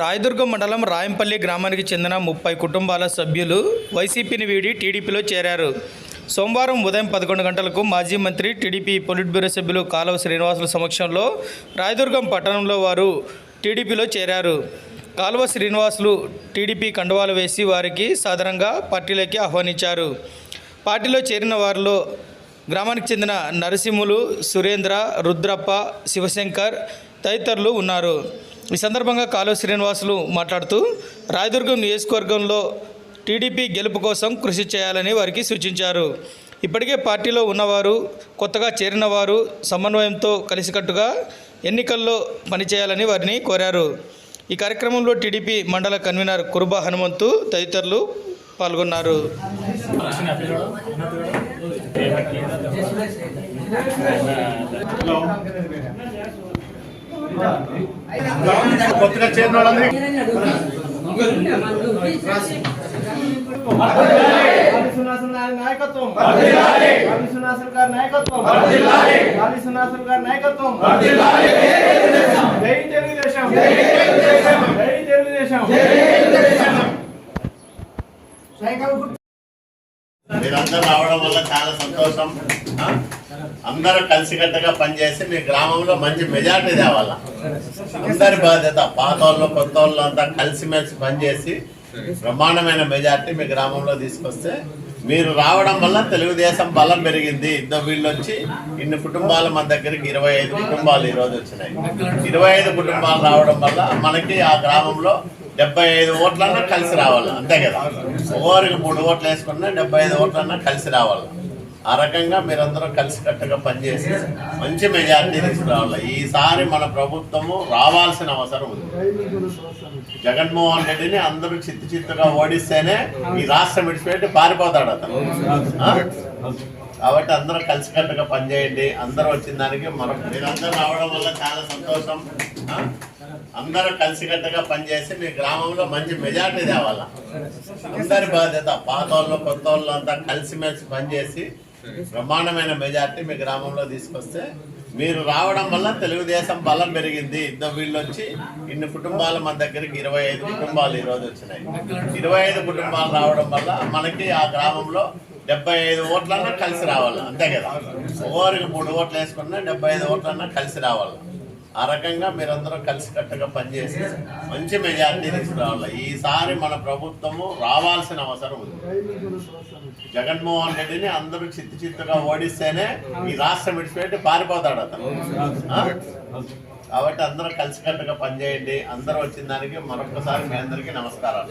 రాయదుర్గం మండలం రాయంపల్లి గ్రామానికి చెందిన ముప్పై కుటుంబాల సభ్యులు వైసీపీని వీడి టీడీపీలో చేరారు. సోమవారం ఉదయం పదకొండు గంటలకు మాజీ మంత్రి టీడీపీ పొలిట్ బ్యూరో సభ్యులు కాలువ శ్రీనివాసుల సమక్షంలో రాయదుర్గం పట్టణంలో వారు టీడీపీలో చేరారు. కాలువ శ్రీనివాసులు టీడీపీ కండువాలు వేసి వారికి సాధారణంగా పార్టీలోకి ఆహ్వానించారు. పార్టీలో చేరిన వారిలో గ్రామానికి చెందిన నరసింహులు సురేంద్ర రుద్రప్ప శివశంకర్ తదితరులు ఉన్నారు. ఈ సందర్భంగా కాలువ శ్రీనివాసులు మాట్లాడుతూ రాయదుర్గం నియోజకవర్గంలో టీడీపీ గెలుపు కోసం కృషి చేయాలని వారికి సూచించారు. ఇప్పటికే పార్టీలో ఉన్నవారు కొత్తగా చేరిన వారు సమన్వయంతో కలిసికట్టుగా ఎన్నికల్లో పనిచేయాలని వారిని కోరారు. ఈ కార్యక్రమంలో టీడీపీ మండల కన్వీనర్ కురుబా హనుమంతు తదితరులు పాల్గొన్నారు. కొత్తగా చేరిన వాళ్ళందరికీ నాయకత్వం. గారి నాయకత్వం. గారి నాయకత్వం. జై తెలుగుదేశం. జై తెలుగుదేశం. మీరందరూ రావడం వల్ల చాలా సంతోషం. ఆ? అందరూ కలిసికట్టుగా పనిచేసి మీ గ్రామంలో మంచి మెజార్టీ తేవాలా. అందరి బాధ్యత పాత వాళ్ళు కొత్త వాళ్ళు అంతా కలిసిమెలిసి పనిచేసి బ్రహ్మాండమైన మెజార్టీ మీ గ్రామంలో తీసుకొస్తే మీరు రావడం వల్ల తెలుగుదేశం బలం పెరిగింది. ఇద్దరు వీళ్ళు వచ్చి ఇన్ని కుటుంబాలు మన దగ్గరికి ఇరవై ఐదు కుటుంబాలు ఈరోజు వచ్చినాయి. ఇరవై ఐదు కుటుంబాలు రావడం వల్ల మనకి ఆ గ్రామంలో డెబ్బై ఐదు ఓట్లన్నా కలిసి రావాలి. అంతే కదా? ఓవరికి మూడు ఓట్లు వేసుకున్నా డెబ్బై ఐదు ఓట్లన్నా కలిసి రావాలి. ఆ రకంగా మీరందరూ కలిసికట్టుగా పనిచేసి మంచి మెజార్టీ తీసుకురావాలి. ఈసారి మన ప్రభుత్వము రావాల్సిన అవసరం ఉంది. జగన్మోహన్ రెడ్డిని అందరూ చిత్తు చిత్తుగా ఓడిస్తేనే ఈ రాష్ట్రం విడిచిపెట్టి పారిపోతాడు అతను. కాబట్టి అందరూ కలిసికట్టుగా పనిచేయండి. అందరూ వచ్చిన దానికి మనం మీరందరూ రావడం వల్ల చాలా సంతోషం. అందరూ కలిసికట్టుగా పనిచేసి మీ గ్రామంలో మంచి మెజార్టీ తేవాలా? అందరి బాధ్యత పాత వాళ్ళు కొత్త వాళ్ళు అంతా కలిసిమెలిసి పనిచేసి బ్రహ్మాండమైన మెజార్టీ మీ గ్రామంలో తీసుకొస్తే మీరు రావడం వల్ల తెలుగుదేశం బలం పెరిగింది. ఇద్దరు వీళ్ళు వచ్చి ఇన్ని కుటుంబాలు మన దగ్గరికి ఇరవై ఐదు కుటుంబాలు ఈరోజు వచ్చినాయి. ఇరవై ఐదు కుటుంబాలు రావడం వల్ల మనకి ఆ గ్రామంలో డెబ్బై ఐదు ఓట్లన్నా కలిసి రావాలి అంతే కదా? ఓరికి మూడు ఓట్లు వేసుకున్నా డెబ్బై ఐదు ఓట్లన్నా కలిసి రావాలి. ఆ రకంగా మీరందరూ కలిసికట్టుగా పనిచేసి మంచి మెజార్టీ తీసుకురావాలి. ఈసారి మన ప్రభుత్వము రావాల్సిన అవసరం ఉంది. జగన్మోహన్ రెడ్డిని అందరూ చిత్తు చిత్తుగా ఓడిస్తేనే ఈ రాష్ట్రం విడిచిపెట్టి పారిపోతాడు అతను. కాబట్టి అందరూ కలిసికట్టుగా పనిచేయండి. అందరూ వచ్చిన దానికి మరొకసారి మీ అందరికీ నమస్కారాలు.